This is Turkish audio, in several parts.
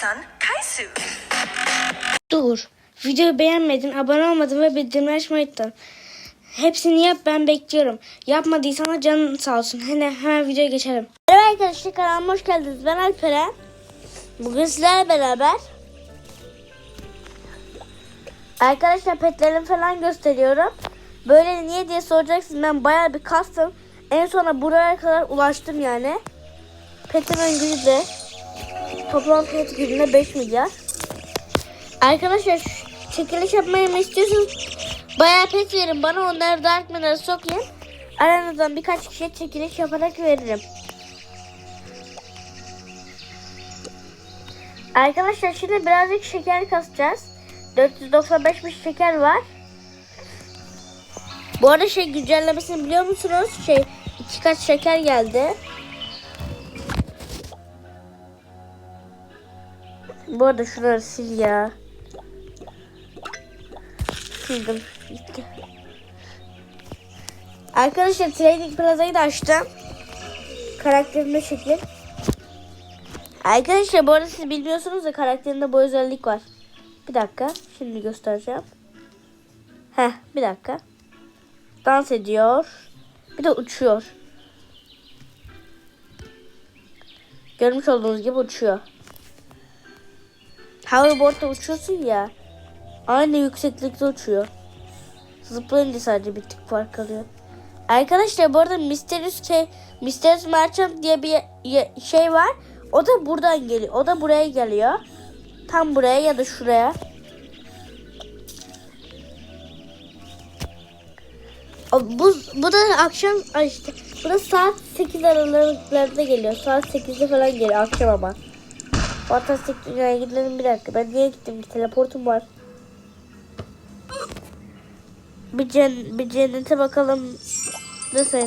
son, Kaisu. Dur. Videoyu beğenmedin, abone olmadın ve bildirimleri açmayı. Hepsini yap ben bekliyorum. Yapmadıysan da canın sağ olsun. Hemen, hemen videoya geçelim. Merhaba arkadaşlar kanalıma hoş geldiniz. Ben Alperen. Bugün sizlerle beraber Arkadaşlar petlerimi falan gösteriyorum. Böyle niye diye soracaksınız. Ben bayağı bir kastım. En sona buraya kadar ulaştım yani. Petimin gücü de toplam pet gücünde 5 milyar. Arkadaşlar çekiliş yapmayı mı istiyorsunuz? Bayağı pet verin bana onları da artmadan sokayım. Aranızdan birkaç kişiye çekiliş yaparak veririm. Arkadaşlar şimdi birazcık şeker kasacağız. 495 bir şeker var. Bu arada şey güncellemesini biliyor musunuz? Şey iki kat şeker geldi. Bu arada şunları sil ya. Sildim. Gitti. Arkadaşlar Trading Plaza'yı da açtım. Karakterinde şekil. Arkadaşlar bu arada siz bilmiyorsunuz da karakterinde bu özellik var. Bir dakika. Şimdi göstereceğim. Heh bir dakika. Dans ediyor. Bir de uçuyor. Görmüş olduğunuz gibi uçuyor. Hoverboard'da uçuyorsun ya. Aynı yükseklikte uçuyor. Zıplayınca sadece bir tık fark kalıyor. Arkadaşlar bu arada Mysterious, şey, Mysterious Merchant diye bir şey var. O da buradan geliyor. O da buraya geliyor. Tam buraya ya da şuraya. Bu, bu da akşam işte bu da saat 8 aralıklarında geliyor. Saat 8'de falan geliyor akşam ama. Fantastik dünyaya gidelim bir dakika. Ben niye gittim? Bir teleportum var. Bir, cen bir cennete bakalım. Nasıl?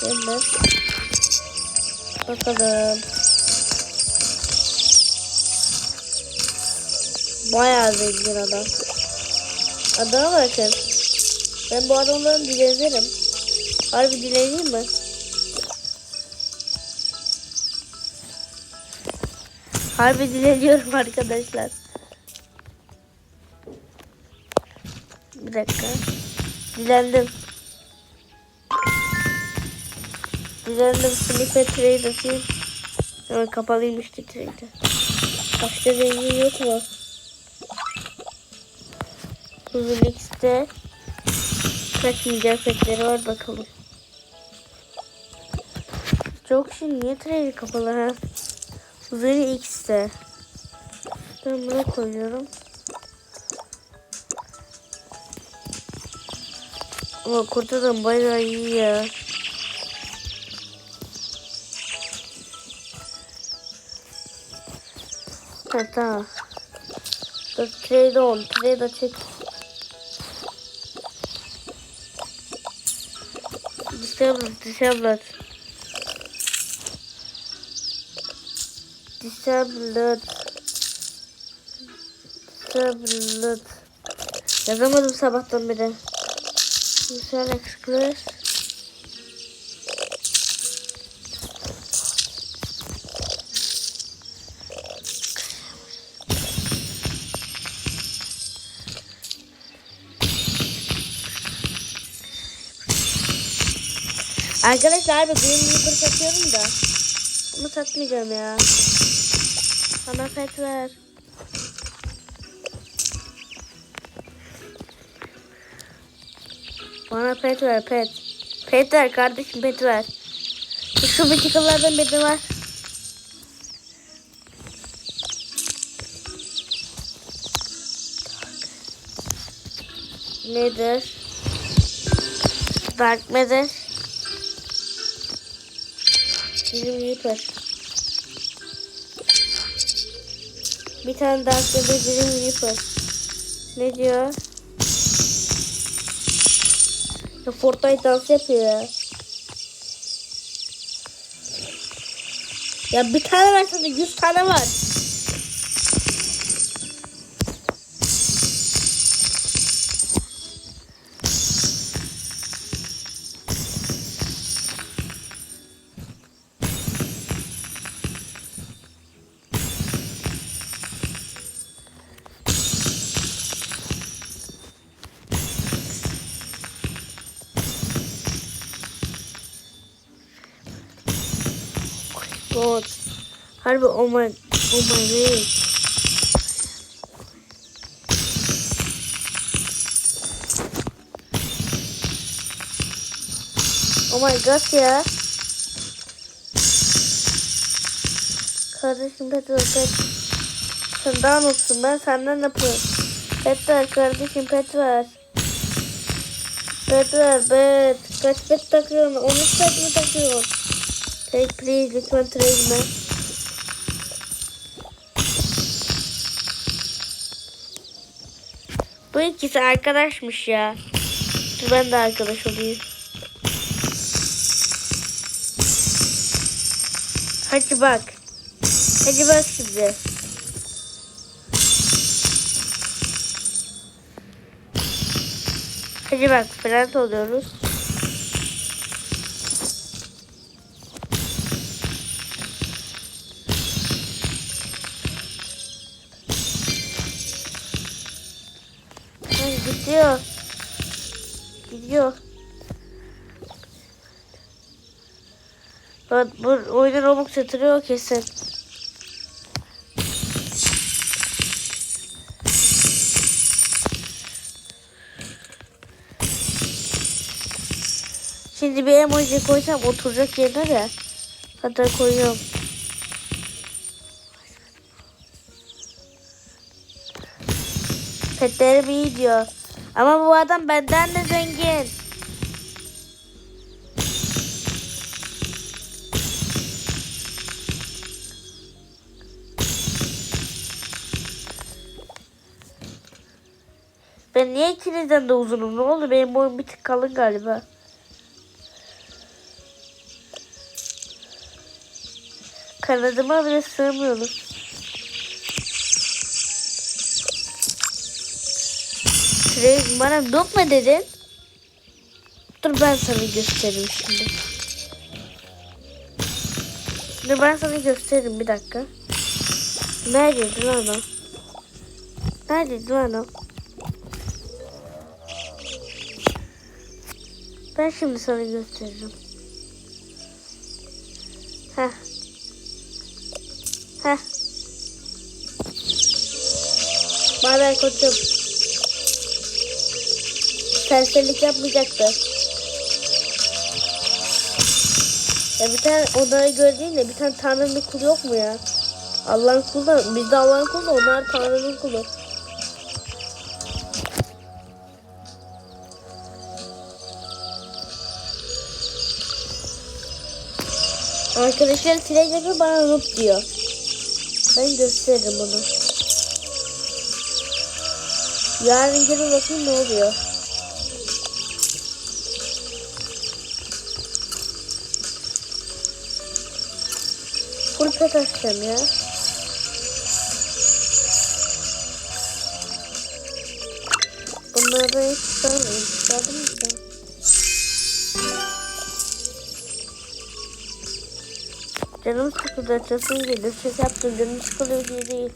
Cennet. Bakalım. Bayağı zengin adam. Adama bakın. Ben bu adamların dilenirim. Harbi dileneyim mi? Harbi dileniyorum arkadaşlar. Bir dakika. Dilendim. Dilendim. Snipe trade atayım. Kapalıymış ki. Başka zengin yok mu? Huzur X'te kaç milyar petleri var bakalım. Çok şimdi niye trade kapalı ha? Huzur X'te. Ben buna koyuyorum. Ama kurt adam bayağı iyi ya. Ha tamam. Dur trade on. Trade çek. Disable, disable. Disable. Disable. Yazamadım sabahtan beri. Güzel Express. Arkadaşlar bir Green Reaper satıyorum da. Onu satmayacağım ya. Bana pet ver. Bana pet ver pet. Pet ver kardeşim pet ver. Şu bitiklerden birini var. Nedir? Dark Matter. Bizim Reaper. Bir tane Dark Matter bizim Reaper. Ne diyor? Ya Fortnite dans yapıyor ya. Ya bir tane versene 100 tane var. God. Harbi oh my, oh my god. Oh my god ya. Kardeşim Petrol pet. Sen daha mutlusun ben senden yapıyorum. Pet ver kardeşim pet ver. Pet ver pet. Kaç pet takıyorsun? 13 pet mi takıyorsun? Take please lütfen trade me. Bu ikisi arkadaşmış ya. Dur ben de arkadaş olayım. Hadi bak. Hadi bak şimdi. Hadi bak friend oluyoruz. Bak bu oyuna Robux yatırıyor kesin. Şimdi bir emoji koysam oturacak yerine de. Hatta koyuyorum. Petlerim iyi diyor. Ama bu adam benden de zengin. Niye ikinizden de uzunum? Ne oldu? Benim boyum bir tık kalın galiba. Kanadıma bile sığmıyorum. Şuraya bana noob mu dedin? Dur ben sana göstereyim şimdi. Dur ben sana gösteririm bir dakika. Neredeydi lan o? Neredeydi lan o? Ben şimdi sana gösteririm. Heh. Heh. Bana koçum. Serserilik yapmayacaktı. Ya bir tane onları gördüğün de bir tane Tanrı'nın kulu yok mu ya? Allah'ın kulu da, biz de Allah'ın kulu da onlar Tanrı'nın kulu. Arkadaşlar sürekli bana noob diyor. Ben gösteririm bunu. Yarın gelin bakayım ne oluyor. Full pet açacağım ya. Bunları hiç çıkarmayayım. Çıkardım Canım sıkıldı açasım geliyor. Şaka yaptım canım sıkılıyor diye değil.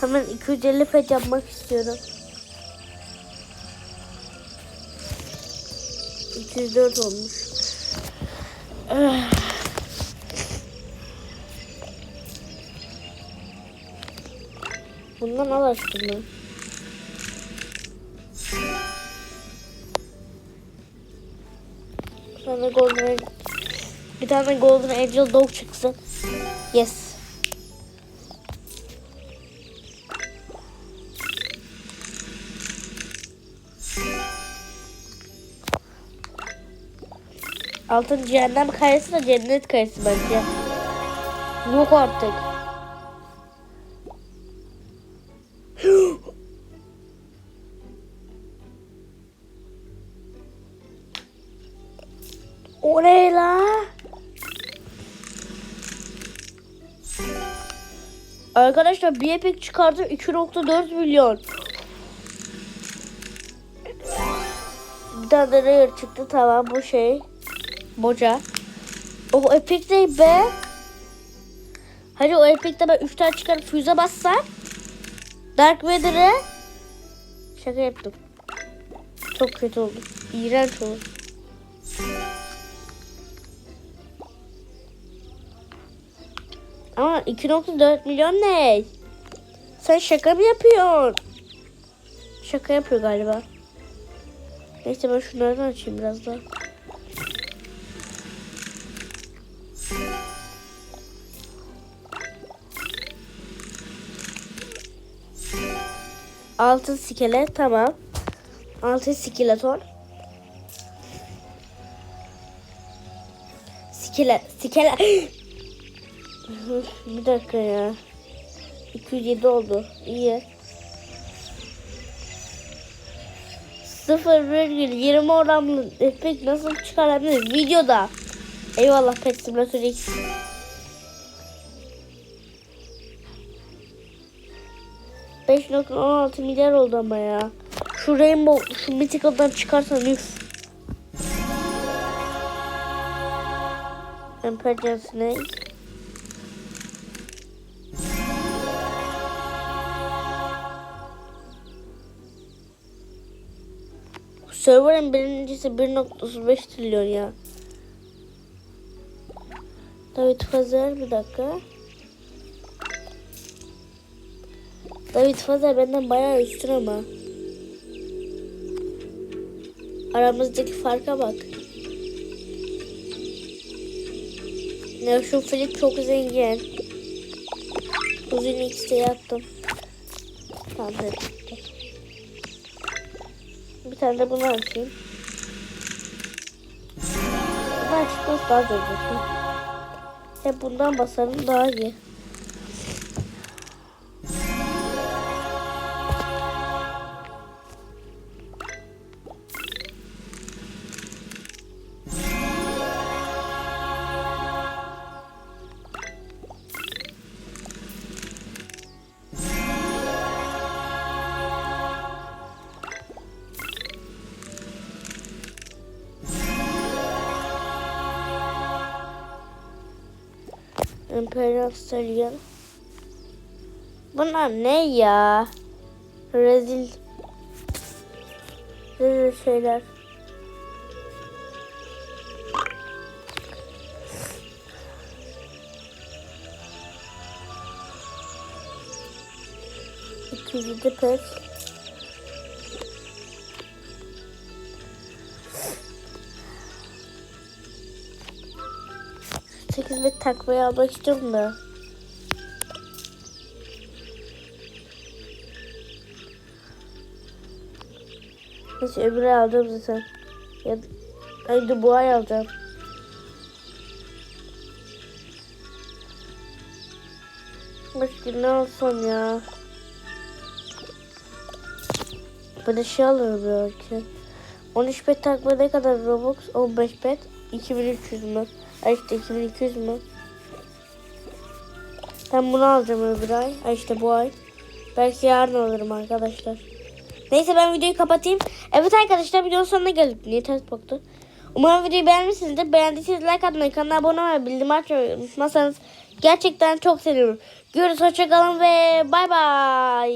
Hemen 250 pet yapmak istiyorum. 204 olmuş. Bundan al aşkım Bir tane golden bir tane golden angel dog çıksın. Yes. Altın cehennem karesi de cennet karesi bence. Yok artık. Arkadaşlar bir epik çıkardı 2.4 milyon. Bir tane de rare çıktı tamam bu şey. Boca. O epik değil be. Hadi o epikte ben 3 tane çıkarıp füze bassam. Dark Vader'e şaka yaptım. Çok kötü oldu. İğrenç oldu. Ama 2.4 milyon ne? Sen şaka mı yapıyorsun? Şaka yapıyor galiba. Neyse ben şunlardan açayım biraz daha. Altın skelet tamam. Altın skeleton. Skelet, skelet. Bir dakika ya. 207 oldu. İyi. 0,20 oranlı efekt nasıl çıkarabilir? Videoda. Eyvallah Pet Simulator X. Beş nokta on altı milyar oldu ama ya. Şu Rainbow, şu Mythical'dan çıkarsan üf. Imperial Snake. Server'ın birincisi 1.35 trilyon ya. David Fazer bir dakika. David Fazer benden bayağı üstün ama. Aramızdaki farka bak. Ya şu çok zengin. Uzun X'te yattım. Tamam tane de bunu açayım. Bundan çıkması daha zor. Hep bundan basarım daha iyi. Imperial Bunlar ne ya? Rezil. Rezil şeyler. İkili de pek. 8 bit takmayı almak istiyorum da. Neyse öbürü alacağım zaten. Ya, aynı bu ay alacağım. Başka ne alsam ya? Böyle şey alırım belki. 13 pet takma ne kadar Robux? 15 pet. 2300 mü? Ay işte 2200 mü? Ben bunu alacağım öbür ay. Ay işte bu ay. Belki yarın alırım arkadaşlar. Neyse ben videoyu kapatayım. Evet arkadaşlar videonun sonuna geldik. Niye ters baktı? Umarım videoyu beğenmişsinizdir. Beğendiyseniz like atmayı, kanala abone olmayı, bildirim açmayı unutmazsanız gerçekten çok sevinirim. Görüşürüz, hoşçakalın ve bay bay.